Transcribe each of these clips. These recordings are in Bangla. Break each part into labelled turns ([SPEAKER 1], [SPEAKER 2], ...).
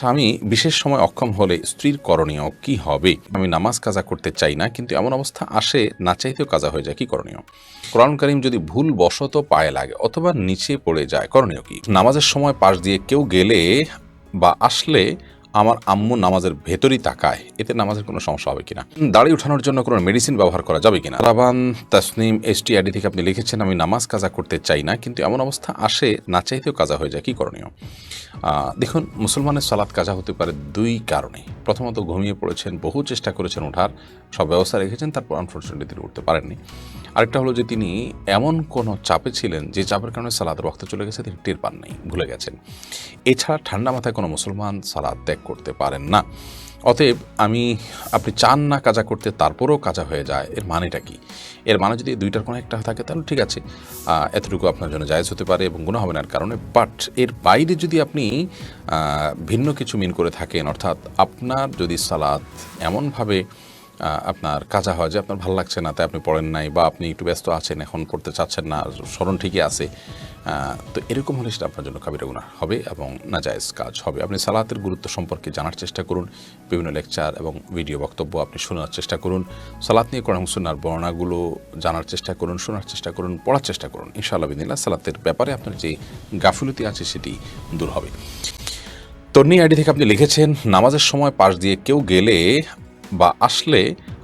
[SPEAKER 1] স্বামী, বিশেষ সময় অক্ষম হলে স্ত্রীর করণীয় কি হবে? আমি নামাজ কাজা করতে চাই না, কিন্তু এমন অবস্থা আসে, না চাইতেও কাজা হয়ে যায়, কি করণীয়? কোরআন করিম যদি ভুল বশত পায়ে লাগে অথবা নিচে পড়ে যায়, করণীয় কি? নামাজের সময় পাশ দিয়ে কেউ গেলে বা আসলে আমার আম্মু নামাজের ভেতরই তাকায়, এতে নামাজের কোনো সমস্যা হবে কিনা? দাড়ি উঠানোর জন্য কোনো মেডিসিন ব্যবহার করা যাবে কিনা? Raban Tasnim S T ID থেকে আপনি লিখেছেন, আমি নামাজ কাজা করতে চাই না, কিন্তু এমন অবস্থা আসে, না চাইতেও কাজা হয়ে যায়, কি করণীয়? দেখুন, মুসলমানের সালাদ কাজা হতে পারে দুই কারণে। প্রথমত, ঘুমিয়ে পড়েছেন, বহু চেষ্টা করেছেন ওঠার সব ব্যবস্থা রেখেছেন, তারপর আনফর্চুনেটলি তিনি উঠতে পারেননি। আরেকটা হলো যে তিনি এমন কোনো চাপে ছিলেন, যে চাপের কারণে সালাদ রক্ত চলে গেছে, তিনি টের পান নাই ভুলে গেছেন। এছাড়া ঠান্ডা মাথায় কোনো মুসলমান সালাদ ত্যাগ করতে পারেন না। অতএব আমি, আপনি চান না কাজা করতে, তারপরেও কাজা হয়ে যায়। এর মানেটা কি? এর মানে যদি দুইটার কোনো একটা থাকে, তাহলে ঠিক আছে। এতটুকু আপনার জন্য জায়েজ হতে পারে এবং গুণা হবে না কারণে। বাট এর বাইরে যদি আপনি ভিন্ন কিছু মিন করে থাকেন, অর্থাৎ আপনার যদি সালাদ এমনভাবে আপনার কাজা হয় যে আপনার ভালো লাগছে না, তাই আপনি পড়েন নাই বা আপনি একটু ব্যস্ত আছেন, এখন পড়তে চাচ্ছেন না, স্মরণ ঠিকই আছে। তো এরকম হলে সেটা আপনার জন্য কাবিরা গুনাহ হবে এবং নাজায়েজ কাজ হবে। আপনি সালাতের গুরুত্ব সম্পর্কে জানার চেষ্টা করুন, বিভিন্ন লেকচার এবং ভিডিও বক্তব্য আপনি শোনার চেষ্টা করুন, সালাত নিয়ে কোরআন সুন্নার বর্ণাগুলো জানার চেষ্টা করুন, শোনার চেষ্টা করুন, পড়ার চেষ্টা করুন। ইনশাআল্লাহ বিদিল্লাহ সালাতের ব্যাপারে আপনার যে গাফিলতি আছে সেটি দূর হবে। তন্নি আইডি থেকে আপনি লিখেছেন, নামাজের সময় পাশ দিয়ে কেউ গেলে বা আসলে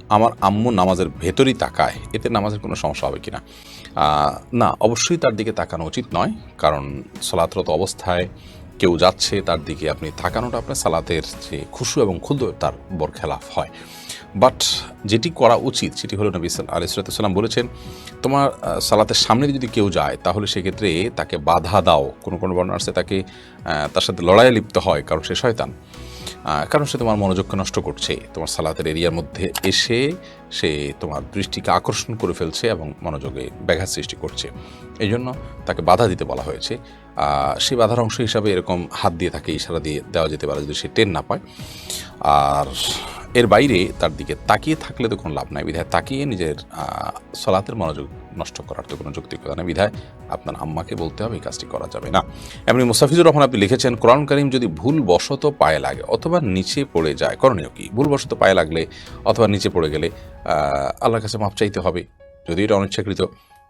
[SPEAKER 1] আমার আম্মু নামাজের ভেতরই তাকায় এতে নামাজের কোনো সমস্যা হবে কিনা? আহ, না অবশ্যই তার দিকে তাকানো উচিত নয় কারণ সলাতরত অবস্থায় কেউ যাচ্ছে তার দিকে আপনি তাকানোটা আপনার সালাতের যে খুশু এবং ক্ষুদ্র তার বর বরখেলাফ হয়। বাট যেটি করা উচিত সেটি হলো নবী আলিসাল্লাম বলেছেন তোমার সালাতের সামনে যদি কেউ যায় তাহলে সেক্ষেত্রে তাকে বাধা দাও। কোনো কোনো বর্ণনা আছে তাকে তার সাথে লড়াইয়ে লিপ্ত হয় কারণ সে শয়তান। কারণ সে তোমার মনোযোগকে নষ্ট করছে। তোমার সালাতের এরিয়ার মধ্যে এসে সে তোমার দৃষ্টিকে আকর্ষণ করে ফেলছে এবং মনোযোগে ব্যাঘাত সৃষ্টি করছে। এই জন্য তাকে বাধা দিতে বলা হয়েছে। সেই বাধার অংশ হিসাবে এরকম হাত দিয়ে তাকে ইশারা দিয়ে দেওয়া যেতে পারে যদি সে টেন না পায়। আর এর বাইরে তার দিকে তাকিয়ে থাকলে তো কোনো লাভ নাই বিধায় তাকিয়ে নিজের সলাতের মনোযোগ নষ্ট করার তো কোনো যৌক্তিকতা নেই বিধায় আপনার আম্মাকে বলতে হবে এই কাজটি করা যাবে না। এমনি মুস্তাফিজুর রহমান আপনি লিখেছেন, কোরআন করিম যদি ভুলবশত পায়ে লাগে অথবা নিচে পড়ে যায়, করণীয় কি? ভুলবশত পায়ে লাগলে অথবা নিচে পড়ে গেলে আল্লাহর কাছে মাপ চাইতে হবে। যদি এটা অনিচ্ছাকৃত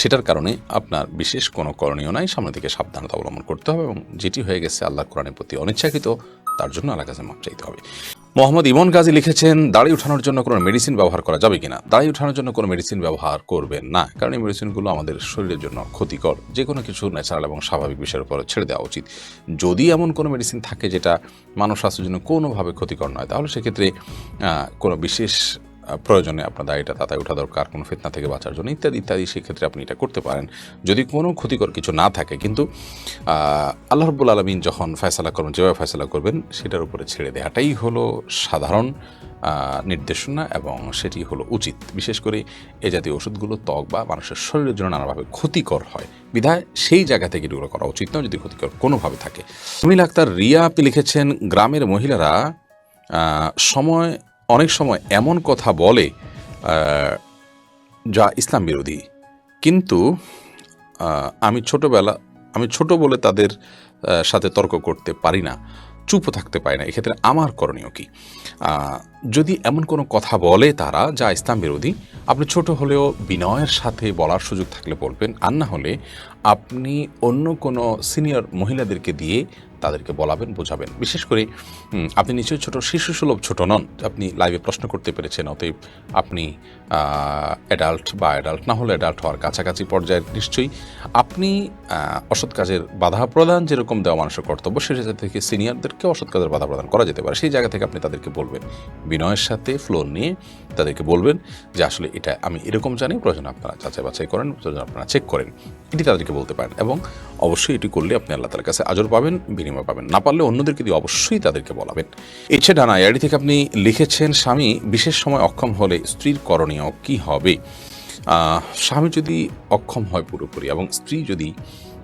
[SPEAKER 1] সেটার কারণে আপনার বিশেষ কোনো করণীয় নাই। সামনে থেকে সাবধানতা অবলম্বন করতে হবে এবং যেটি হয়ে গেছে আল্লাহ কোরআনের প্রতি অনিচ্ছাকৃত, তার জন্য আল্লাহ কাছে মাপ চাইতে হবে। মোহাম্মদ ইমন গাজী লিখেছেন, দাড়ি উঠানোর জন্য কোনো মেডিসিন ব্যবহার করা যাবে কিনা? দাড়ি উঠানোর জন্য কোনো মেডিসিন ব্যবহার করবেন না, কারণ এই মেডিসিনগুলো আমাদের শরীরের জন্য ক্ষতিকর। যে কোনো কিছু ন্যাচারাল এবং স্বাভাবিক বিষয়ের উপর ছেড়ে দেওয়া উচিত। যদি এমন কোনো মেডিসিন থাকে যেটা মানব স্বাস্থ্যের জন্য কোনোভাবে ক্ষতিকর নয়, তাহলে সেক্ষেত্রে কোনো বিশেষ প্রয়োজনে আপনার দাড়িটা তাতায় ওঠা দরকার, কোনো ফেতনা থেকে বাঁচার জন্য ইত্যাদি ইত্যাদি, সেক্ষেত্রে আপনি এটা করতে পারেন। যদি কোনো ক্ষতিকর কিছু না থাকে, কিন্তু আল্লাহ রব্বুল আলমিন যখন ফয়সালা করবেন, যেভাবে ফয়সালা করবেন, সেটার উপরে ছেড়ে দেওয়াটাই হলো সাধারণ নির্দেশনা এবং সেটি হলো উচিত। বিশেষ করে এ জাতীয় ওষুধগুলো ত্বক বা মানুষের শরীরের জন্য নানাভাবে ক্ষতিকর হয়। বিধায় সেই জায়গা থেকে এগুলো করা উচিত নয়, যদি ক্ষতিকর কোনোভাবে থাকে। সুনীল আক্তার রিয়া আপনি লিখেছেন, গ্রামের মহিলারা সময় অনেক সময় এমন কথা বলে যা ইসলাম বিরোধী। কিন্তু আমি ছোটবেলা, আমি ছোট বলে তাদের সাথে তর্ক করতে পারি না, চুপও থাকতে পারি না। এক্ষেত্রে আমার করণীয় কি? যদি এমন কোনো কথা বলে তারা যা ইসলাম বিরোধী, আপনি ছোট হলেও বিনয়ের সাথে বলার সুযোগ থাকলে বলবেন, আর না হলে আপনি অন্য কোনো সিনিয়র মহিলাদেরকে দিয়ে তাদেরকে বলাবেন, বোঝাবেন। বিশেষ করে আপনি নিশ্চয়ই ছোট শিশু সুলভ ছোট নন, আপনি লাইভে প্রশ্ন করতে পেরেছেন, অতএব আপনি অ্যাডাল্ট বা অ্যাডাল্ট না হলে অ্যাডাল্ট হওয়ার কাছাকাছি পর্যায়ের নিশ্চয়ই আপনি অসৎ কাজের বাধা প্রদান যেরকম দেওয়া মানুষের কর্তব্য সে জায়গা থেকে সিনিয়রদেরকে অসৎ কাজের বাধা প্রদান করা যেতে পারে। সেই জায়গা থেকে আপনি তাদেরকে বলবেন। বিনয়ের সাথে ফ্লোর নিয়ে তাদেরকে বলবেন যে আসলে এটা আমি এরকম জানি, প্রয়োজন আপনারা যাচাই বাছাই করেন, প্রয়োজন আপনারা চেক করেন। এটি তাদেরকে বলতে পারেন এবং অবশ্যই এটি করলে আপনি আল্লাহ তালার কাছে আজর পাবেন, বিনিময় পাবেন। না পারলে অন্যদেরকে দিয়ে অবশ্যই তাদেরকে বলাবেন। ইচ্ছে ডানা এআডি থেকে আপনি লিখেছেন, স্বামী, বিশেষ সময় অক্ষম হলে স্ত্রীর করণীয় কি হবে? স্বামী যদি অক্ষম হয় পুরোপুরি এবং স্ত্রী যদি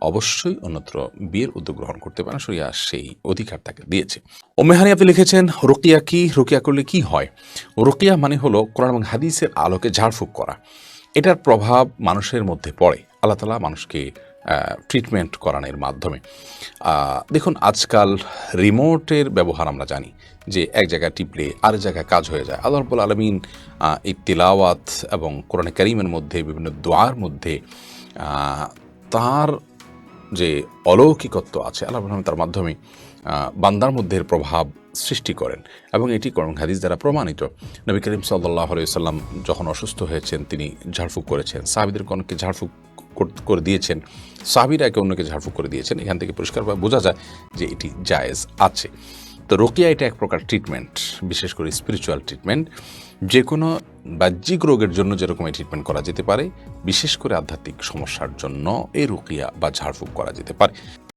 [SPEAKER 1] অবশ্যই অন্যত্র বিয়ের উদ্যোগ গ্রহণ করতে পারেন। সরিয়া সেই অধিকার তাকে দিয়েছে। ওমেহানি আপনি লিখেছেন, রোকিয়া কি, রোকিয়া করলে কি হয়? রোকিয়া মানে হলো কোরআন এবং হাদিসের আলোকে ঝাড়ফুঁক করা। এটার প্রভাব মানুষের মধ্যে পড়ে। আল্লাহ তালা মানুষকে ট্রিটমেন্ট করানোর মাধ্যমে। দেখুন, আজকাল রিমোটের ব্যবহার আমরা জানি যে এক জায়গায় টিপলে আর জায়গায় কাজ হয়ে যায়। আল্লাহ রব্বুল আলমিন এই তিলাওয়াত এবং কোরআন করিমের মধ্যে, বিভিন্ন দোয়ার মধ্যে তার যে অলৌকিকত্ব আছে, আল্লাহ রহমান তার মাধ্যমে বান্দার মধ্যে প্রভাব সৃষ্টি করেন। এবং এটি করণ হাদিস দ্বারা প্রমাণিত। নবী করিম সাল্লাহ সাল্লাম যখন অসুস্থ হয়েছেন, তিনি ঝাড়ফুঁক করেছেন। সাহাবিদের অনেককে ঝাড়ফুঁক করে দিয়েছেন। সাহাবিরা একে অন্যকে ঝাড়ফুঁক করে দিয়েছেন। এখান থেকে পরিষ্কারভাবে বোঝা যায় যে এটি জায়েজ আছে। তো রোকিয়া এটা এক প্রকার ট্রিটমেন্ট বিশেষ করে স্পিরিচুয়াল ট্রিটমেন্ট যে কোনো বাহ্যিক রোগের জন্য যেরকম এই ট্রিটমেন্ট করা যেতে পারে, বিশেষ করে আধ্যাত্মিক সমস্যার জন্য এই রোকিয়া বা ঝাড়ফুঁক করা যেতে পারে।